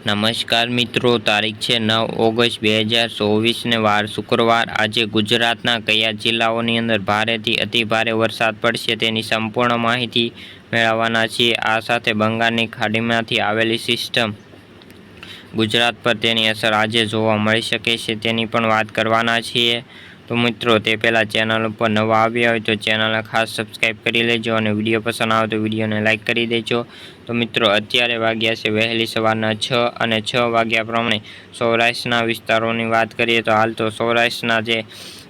નમસ્કાર મિત્રો, તારીખ છે નવ ઓગસ્ટ બે હજાર ચોવીસને વાર શુક્રવાર. આજે ગુજરાતના કયા જિલ્લાઓની અંદર ભારેથી અતિભારે વરસાદ પડશે તેની સંપૂર્ણ માહિતી મેળવવાના છીએ. આ સાથે બંગાળની ખાડીમાંથી આવેલી સિસ્ટમ ગુજરાત પર તેની અસર આજે જોવા મળી શકે છે તેની પણ વાત કરવાના છીએ. તો મિત્રો, તે પહેલાં ચેનલ ઉપર નવા આવ્યા હોય તો ચેનલને ખાસ સબસ્ક્રાઈબ કરી લેજો અને વીડિયો પસંદ આવે તો વિડીયોને લાઇક કરી દેજો. તો મિત્રો, અત્યારે વાગ્યા છે વહેલી સવારના છ અને છ વાગ્યા પ્રમાણે સૌરાષ્ટ્રના વિસ્તારોની વાત કરીએ તો હાલ તો સૌરાષ્ટ્રના જે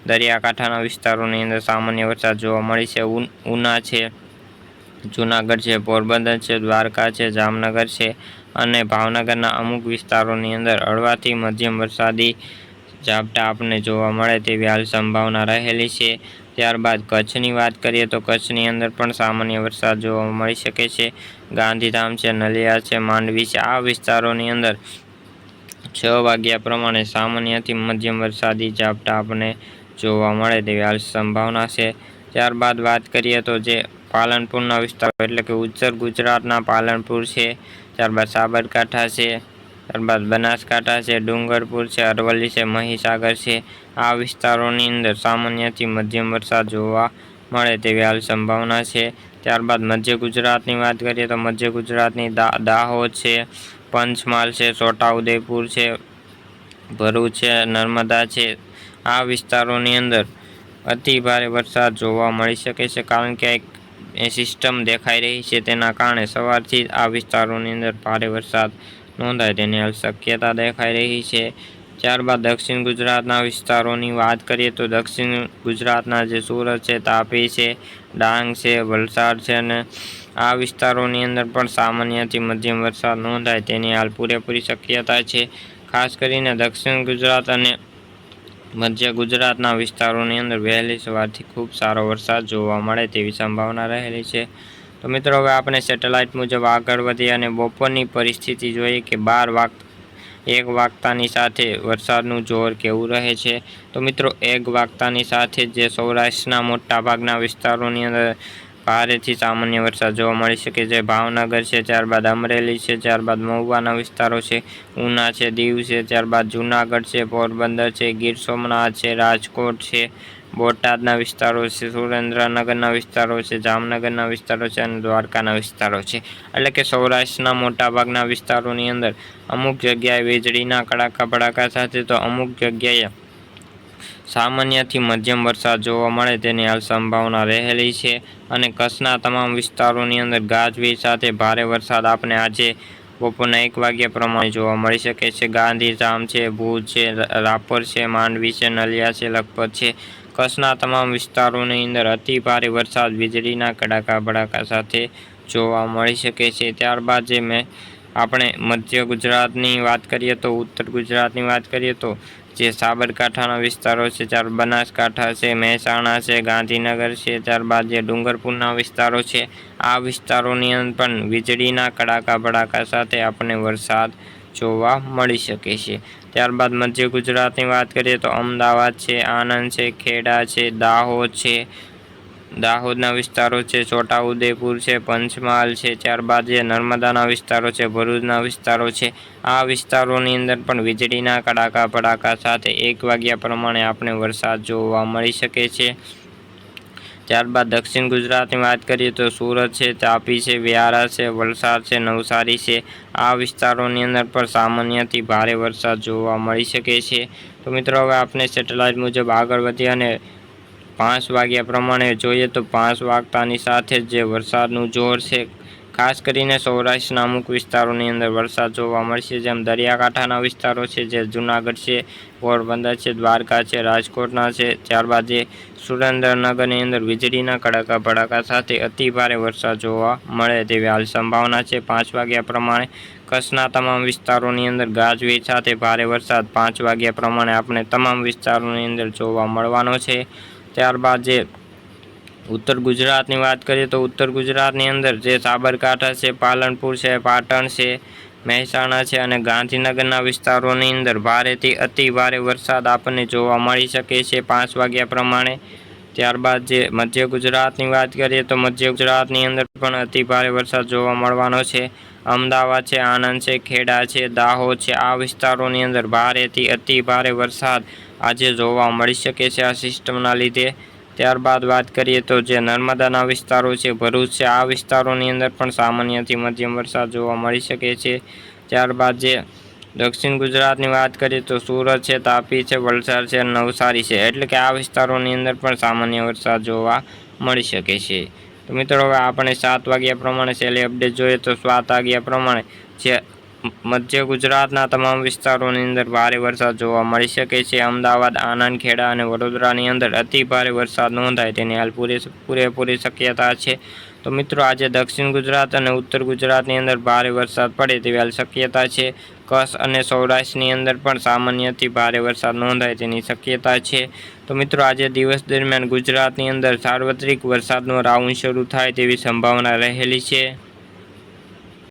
દરિયાકાંઠાના વિસ્તારોની અંદર સામાન્ય વરસાદ જોવા મળી છે. ઉના છે, જૂનાગઢ છે, પોરબંદર છે, દ્વારકા છે, જામનગર છે અને ભાવનગરના અમુક વિસ્તારોની અંદર હળવાથી મધ્યમ વરસાદી ઝાપટા આપણને જોવા મળે તેવી હાલ સંભાવના રહેલી છે. ત્યારબાદ કચ્છની વાત કરીએ તો કચ્છની અંદર પણ સામાન્ય વરસાદ જોવા મળી શકે છે. ગાંધીધામ છે નલિયા છે, માંડવી છે, આ વિસ્તારોની અંદર છ વાગ્યા પ્રમાણે સામાન્યથી મધ્યમ વરસાદી ઝાપટા આપણને જોવા મળે તેવી હાલ સંભાવના છે. ત્યારબાદ વાત કરીએ તો જે પાલનપુરના વિસ્તારો એટલે કે ઉત્તર ગુજરાતના પાલનપુર છે, ત્યારબાદ સાબરકાંઠા છે ત્યારબાદ બનાસકાંઠા છે, ડુંગરપુર છે, અરવલ્લી છે, મહીસાગર છે. આ વિસ્તારોની અંદર સામાન્યથી મધ્યમ વરસાદ જોવા મળે તેવી હાલ સંભાવના છે. ત્યારબાદ મધ્ય ગુજરાતની વાત કરીએ તો મધ્ય ગુજરાતની દાહોદ છે, પંચમહાલ છે, છોટાઉદેપુર છે, ભરૂચ છે, નર્મદા છે. આ વિસ્તારોની અંદર અતિ ભારે વરસાદ જોવા મળી શકે છે કારણ કે એક સિસ્ટમ દેખાઈ રહી છે તેના કારણે સવારથી જ આ વિસ્તારોની અંદર ભારે વરસાદ નોંધાય. તેની શક્યતા દેખાઈ રહી છે. ત્યારબાદ દક્ષિણ ગુજરાતના વિસ્તારોની વાત કરીએ તો દક્ષિણ ગુજરાતના જે સુરત છે, તાપી છે, ડાંગ છે, વલસાડ છે અને આ વિસ્તારોની અંદર પણ સામાન્યથી મધ્યમ વરસાદ નોંધાય. તેની હાલ પૂરેપૂરી શક્યતા છે. ખાસ કરીને દક્ષિણ ગુજરાત અને મધ્ય ગુજરાતના વિસ્તારોની અંદર વહેલી સવારથી ખૂબ સારો વરસાદ જોવા મળે તેવી સંભાવના રહેલી છે. તો મિત્રો, હવે આપણે સેટેલાઇટ મુજબ આગળ વધીએ અને બપોરની પરિસ્થિતિ જોઈએ કે બાર વાગ, એક વાગતાની સાથે વરસાદનું જોર કેવું રહે છે. તો મિત્રો, એક વાગતાની સાથે જ સૌરાષ્ટ્રના મોટાભાગના વિસ્તારોની અંદર ભારેથી સામાન્ય વરસાદ જોવા મળી શકે છે. ભાવનગર છે, ત્યારબાદ અમરેલી છે, ત્યારબાદ મહુવાના વિસ્તારો છે, ઉના છે, દીવ છે, ત્યારબાદ જૂનાગઢ છે, પોરબંદર છે, ગીર સોમનાથ છે, રાજકોટ છે બોટાદના વિસ્તારો છે, સુરેન્દ્રનગરના વિસ્તારો છે, જામનગરના વિસ્તારો છે અને દ્વારકાના વિસ્તારો છે. એટલે કે સૌરાષ્ટ્રના મોટાભાગના વિસ્તારોની અંદર અમુક જગ્યાએ વીજળીના કડાકા ભડાકા સાથે તો અમુક જગ્યાએ સામાન્યથી મધ્યમ વરસાદ જોવા મળે તેની હાલ સંભાવના રહેલી છે અને કચ્છના તમામ વિસ્તારોની અંદર ગાજવીજ સાથે ભારે વરસાદ આપણે આજે બપોરના એક વાગ્યા પ્રમાણે જોવા મળી શકે છે. ગાંધીધામ છે, ભુજ છે, રાપર છે, માંડવી છે, નલિયા છે, લખપત છે. કચ્છના તમામ વિસ્તારોની અંદર અતિ ભારે વરસાદ, વીજળીના કડાકા, ભડાકા સાથે જોવા મળી શકે છે. ત્યારબાદ જે મેં આપણે મધ્ય ગુજરાતની વાત કરીએ તો ઉત્તર ગુજરાતની વાત કરીએ તો જે સાબરકાંઠાના વિસ્તારો છે, ત્યાર બનાસકાંઠા છે, મહેસાણા છે, ગાંધીનગર છે, ત્યારબાદ જે ડુંગરપુરના વિસ્તારો છે, આ વિસ્તારોની અંદર પણ વીજળીના કડાકા, ભડાકા સાથે આપણને વરસાદ જોવા મળી શકે છે. ત્યારબાદ મધ્ય ગુજરાતની વાત કરીએ તો અમદાવાદ છે, આણંદ છે, ખેડા છે, દાહોદ છે. દાહોદના વિસ્તારો છે, છોટાઉદેપુર છે, પંચમહાલ છે, ત્યારબાદ જે નર્મદાના વિસ્તારો છે, ભરૂચના વિસ્તારો છે. આ વિસ્તારોની અંદર પણ વીજળીના કડાકા પડાકા સાથે એક વાગ્યા પ્રમાણે આપણે વરસાદ જોવા મળી શકે છે. ત્યારબાદ દક્ષિણ ગુજરાતની વાત કરીએ તો સુરત છે, તાપી છે, વ્યારા છે, વલસાડ છે, નવસારી છે. આ વિસ્તારોની અંદર પણ સામાન્યથી ભારે વરસાદ જોવા મળી શકે છે. તો મિત્રો, હવે આપણે સેટેલાઇટ મુજબ આગળ વધીએ અને પાંચ વાગ્યા પ્રમાણે જોઈએ તો પાંચ વાગતાની સાથે જ વરસાદનું જોર છે ખાસ કરીને સૌરાષ્ટ્રના અમુક વિસ્તારોની અંદર વરસાદ જોવા મળશે, જેમ દરિયાકાંઠાના વિસ્તારો છે, જે જૂનાગઢ છે, પોરબંદર છે, દ્વારકા છે, રાજકોટના છે, ત્યારબાદ જે સુરેન્દ્રનગરની અંદર વીજળીના કડાકા ભડાકા સાથે અતિ ભારે વરસાદ જોવા મળે તેવી હાલ સંભાવના છે. પાંચ વાગ્યા પ્રમાણે કચ્છના તમામ વિસ્તારોની અંદર ગાજવીજ સાથે ભારે વરસાદ પાંચ વાગ્યા પ્રમાણે આપણે તમામ વિસ્તારોની અંદર જોવા મળવાનો છે. ત્યારબાદ જે ઉત્તર ગુજરાતની વાત કરીએ તો ઉત્તર ગુજરાતની અંદર જે સાબરકાંઠા છે, પાલનપુર છે, પાટણ છે, મહેસાણા છે અને ગાંધીનગરના વિસ્તારોની અંદર ભારેથી અતિ ભારે વરસાદ આપણને જોવા મળી શકે છે પાંચ વાગ્યા પ્રમાણે. ત્યારબાદ જે મધ્ય ગુજરાતની વાત કરીએ તો મધ્ય ગુજરાતની અંદર પણ અતિ ભારે વરસાદ જોવા મળવાનો છે. અમદાવાદ છે, આણંદ છે, ખેડા છે, દાહોદ છે, આ વિસ્તારોની અંદર ભારેથી અતિ ભારે વરસાદ આજે જોવા મળી શકે છે આ સિસ્ટમના લીધે. ત્યારબાદ વાત કરીએ તો જે નર્મદાના વિસ્તારો છે, ભરૂચ છે, આ વિસ્તારોની અંદર પણ સામાન્યથી મધ્યમ વરસાદ જોવા મળી શકે છે. ત્યારબાદ જે દક્ષિણ ગુજરાતની વાત કરીએ તો સુરત છે, તાપી છે, વલસાડ છે નવસારી છે. એટલે કે આ વિસ્તારોની અંદર પણ સામાન્ય વરસાદ જોવા મળી શકે છે. તો મિત્રો, હવે આપણે સાત વાગ્યા પ્રમાણે છેલ્લી અપડેટ જોઈએ તો સાત વાગ્યા પ્રમાણે જે મધ્ય ગુજરાતના તમામ વિસ્તારોની અંદર ભારે વરસાદ જોવા મળી શકે છે. અમદાવાદ આણંદ ખેડા અને વડોદરાની અંદર અતિ ભારે વરસાદ નોંધાય તેની હાલ પૂરે પૂરેપૂરી શક્યતા છે. તો મિત્રો, આજે દક્ષિણ ગુજરાત અને ઉત્તર ગુજરાતની અંદર ભારે વરસાદ પડે તેવી હાલ શક્યતા છે. કચ્છ અને સૌરાષ્ટ્રની અંદર પણ સામાન્યથી ભારે વરસાદ નોંધાય તેની શક્યતા છે. તો મિત્રો, આજે દિવસ દરમિયાન ગુજરાતની અંદર સાર્વત્રિક વરસાદનો રાઉન્ડ શરૂ થાય તેવી સંભાવના રહેલી છે.